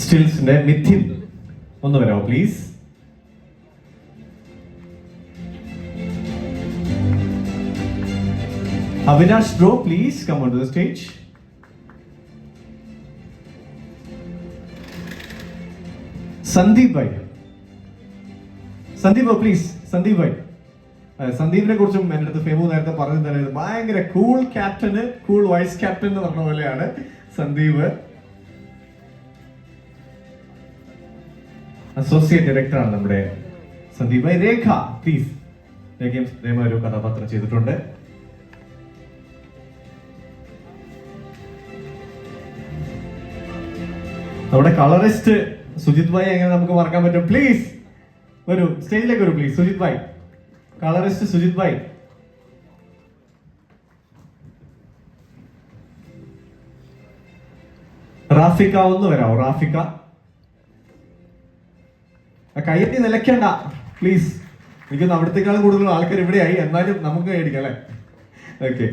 സ്റ്റിൽസിന്റെ മിഥിൻ ഒന്ന് വരാമോ please bro please come on to the stage Sandeep bhai Sandeep please Sandeep bhai സന്ദീപിനെ കുറിച്ചും എന്റെ അടുത്ത് ഫെമു നേരത്തെ പറഞ്ഞു തന്നെ ഭയങ്കര cool captain cool vice captain എന്ന് പറഞ്ഞ പോലെയാണ് സന്ദീപ്. അസോസിയേറ്റ് ഡയറക്ടറാണ് നമ്മുടെ സന്ദീപ് രേഖ. പ്ലീസ് രേഖയും രേമ ഒരു കഥാപാത്രം ചെയ്തിട്ടുണ്ട്. നമ്മുടെ കളറിസ്റ്റ് സുജിത് ഭായി എങ്ങനെ നമുക്ക് മറക്കാൻ പറ്റും? പ്ലീസ് ഒരു സ്റ്റേജിലേക്ക് ഒരു പ്ലീസ് സുജിത് ഭായ്. കളറിസ്റ്റ് സുജിത് ഭായ്. റാഫിക്ക ഒന്ന് വരാമോ റാഫിക്ക. കയ്യെത്തി നിലയ്ക്കണ്ട. പ്ലീസ് എനിക്കൊന്ന് അവിടത്തേക്കാളും കൂടുതൽ ആൾക്കാർ ഇവിടെയായി. എന്നാലും നമുക്ക് മേടിക്കാം അല്ലേ? ഓക്കെ